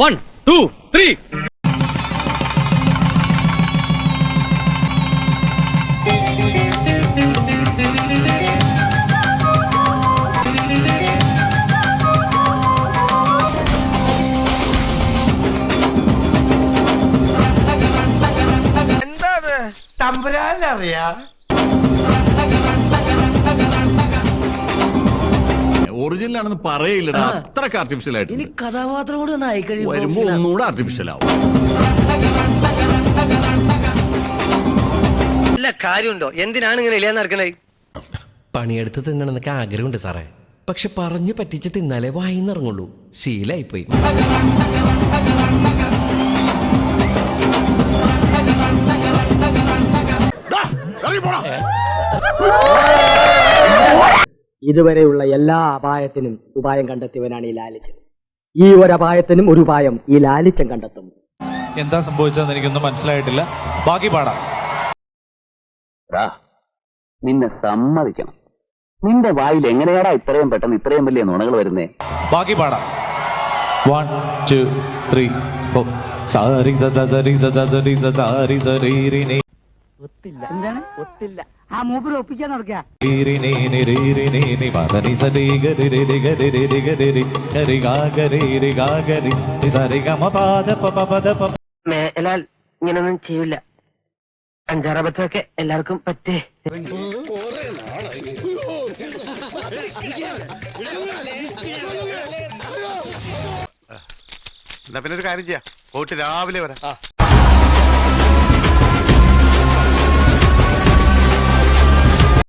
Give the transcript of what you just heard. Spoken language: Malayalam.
വൺ ടു ത്രീ എന്താ തമ്പുരാനറിയാ ഒറിജിനൽ ആണെന്ന് പറയില്ലടാ. അത്രയ്ക്ക് ആർട്ടിഫിഷ്യൽ ഇനി ആയിട്ട് കഥാപാത്രം കൂടി ഒന്ന് ആയി വരുമ്പോ കഴിയുമ്പോ ഒന്നുകൂടെ ആർട്ടിഫിഷ്യൽ ആവും. നല്ല കാര്യമുണ്ടോ? എന്തിനാണ് ഇങ്ങനെ ഇല്ലാന്ന് നടക്കണേ? പണിയെടുത്ത് തിന്നണമെന്നൊക്കെ ആഗ്രഹമുണ്ട് സാറേ. പക്ഷെ പറഞ്ഞു പറ്റിച്ച് തിന്നാലേ വായിന്നിറങ്ങുള്ളൂ. ശീലായിപ്പോയി. ഇതുവരെയുള്ള എല്ലാ അപായത്തിനും ഉപായം കണ്ടെത്തിയവനാണ് ഈ ലാലിച്ചൻ ഈ ഒരു അപായത്തിനും ഒരു ഉപായം ഈ ലാലിച്ചൻ കണ്ടെത്തും എന്താ സംഭവിച്ചതെന്ന് എനിക്കൊന്നും മനസ്സിലായിട്ടില്ല ബാക്കി പാടാം നിന്നെ സമ്മതിക്കണം നിന്റെ വായിൽ എങ്ങനെയാടാ ഇത്രയും പെട്ടെന്ന് ഇത്രയും വലിയ നുണകൾ വരുന്നേ ബാക്കി പാടാം one two three four sorry സ സ സരി സ സ സരി സ സാരി രി നി ഒത്തില്ല എന്താണ് ഒത്തില്ല ആ മൂപ്പര് ഒപ്പിക്കാൻ നടക്കുക. മേലാൽ ഇങ്ങനൊന്നും ചെയ്യില്ല അഞ്ചാറബത്തൊക്കെ എല്ലാവർക്കും പറ്റേ. എന്നാ പിന്നെ ഒരു കാര്യം ചെയ്യാം. പോയിട്ട് രാവിലെ വരാം.